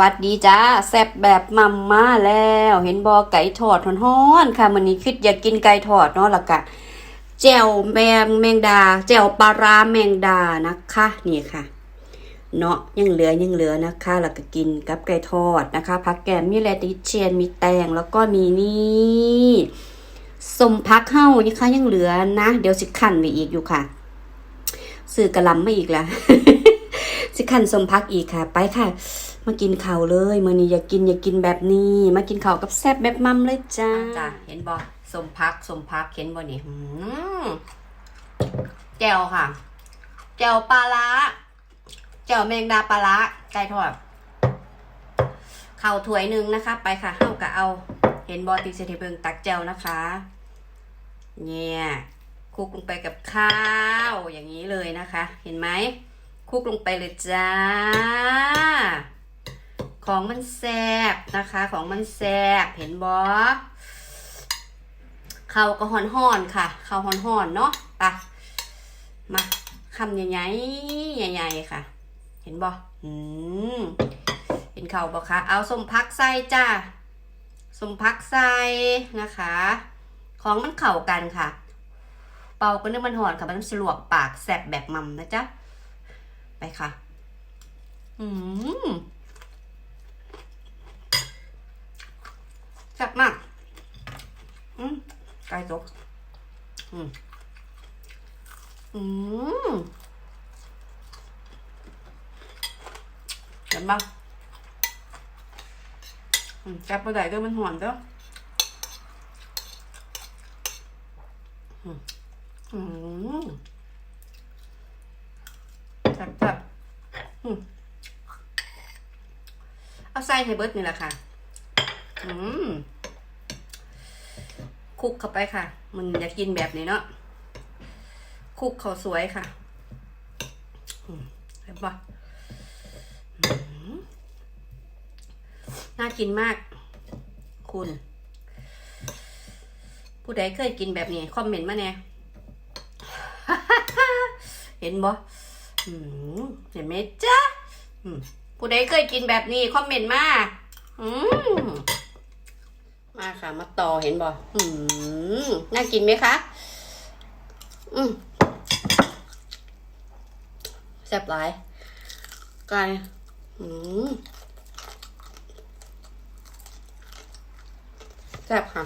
วัสดีจ้าแซ่บแบบมัมมาแล้ว เห็นบอไก่ทอดฮ้อนๆค่ะมันนี้คิดอยากกินไก่ทอดเนาะละกะแจ่วแมงแมงดาแจ่วปลาร้าแมงดานะคะนี่ค่ะเนาะยังเหลือยังเหลือนะคะแล้วก็กินกับไก่ทอดนะคะผักแกมมีแลติเชียนมีแตงแล้วก็มีนี่สมพักเฮ้านี่ค่ะยังเหลือนะ เดี๋ยวสิขันไปอีกอยู่ค่ะซื้อกระลำมาอีกแล้วสิขันสมพักอีกค่ะ ไปค่ะ มากินข้าวเลยมื้อนี้อยากกินอยากกินแบบนี้ มากินข้าวกับแซ่บแบบมัมเลยจ้าจ้าเห็นบ่สมพักสมพักเห็นบ่นี่แจ่วค่ะแจ่วปลาร้าแจ่วแมงดาปลาร้าไก่ทอดข้าวถ้วยหนึ่งนะคะ ไปค่ะเฮากะเอา เห็นบอติเซติเบิงตักแจ่วนะคะ เนี่ยคลุกลงไปกับข้าวอย่างนี้เลยนะคะ เห็นไหมคลุกลงไปเลยจ้า ของมันแซบนะคะ ของมันแซบเห็นบอเข้าก็ห่อนห่อนค่ะ เข้าห่อนห่อนเนาะไปมาคำใหญ่ๆใหญ่ๆค่ะ เห็นบออืมเห็นเข้าบอคะเอาส้มพักใส่จ้าส้มพักใส่นะคะ ของมันเข่ากันค่ะ เป่าก็นึกมันห่อนค่ะ มันสลวกปากแสบแบบมัมนะจ๊ะไปค่ะ อืมแซ่บมาก อืมไก่ ตก อืม อืมเห็นปะอืมจับไปไหนเด้อมันหอนเด้ออืมจับจับอืมเอาใส่ให้เบิร์ดนี่แหละค่ะ อืม คลุกเข้าไปค่ะ มันอยากกินแบบนี้เนาะคลุกเขาสวยค่ะเห็นปะน่ากินมาก คุณ ผู้ใดเคยกินแบบนี้คอมเมนต์มาแน่เห็นบ่อืมเห็นไหมจ๊ะผู้ใดเคยกินแบบนี้คอมเมนต์มาอืม มาค่ะ มาต่อเห็นบ่อืมน่ากินไหมคะ อืมแซ่บหลายไก่อืมแซ่บค่ะ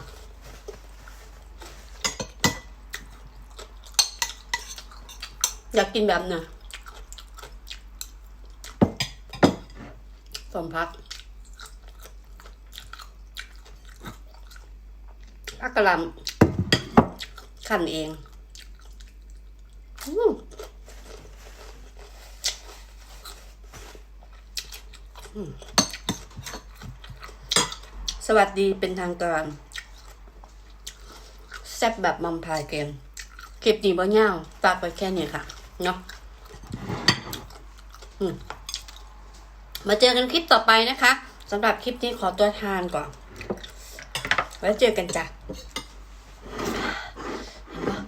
อยากกินแบบน่ะสมพัก พักกะลำขั้นเองสวัสดีเป็นทางการ แซ่บแบบมัมพายเกมคลิปนี้บ่ยาวฝากไปแค่นี้ค่ะ เนาะมาเจอกันคลิปต่อไปนะคะสำหรับคลิปนี้ขอตัวทานก่อน ไว้เจอกันจ้ะเห็นปะ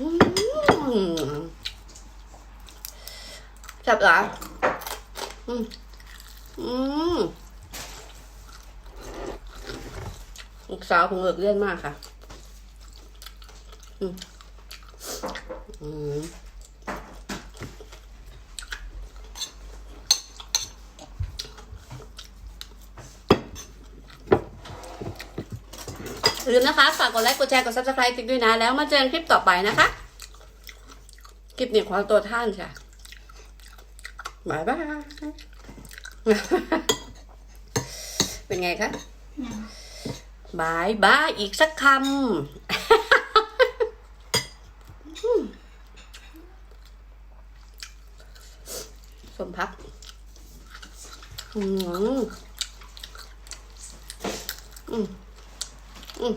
อืมจับหรออืม อืมลูกสาวของเอิกเลื่อนมากค่ะ อืม อืม อย่าลืมนะคะ ฝากกดไลค์กดแชร์กด subscribe ติ๊กด้วยนะ แล้วมาเจอกันคลิปต่อไปนะคะ คลิปนี้ขอตัวท่านค่ะบายบายเป็นไงคะบายบายอีกสักคำสมพักอืมอืม อืม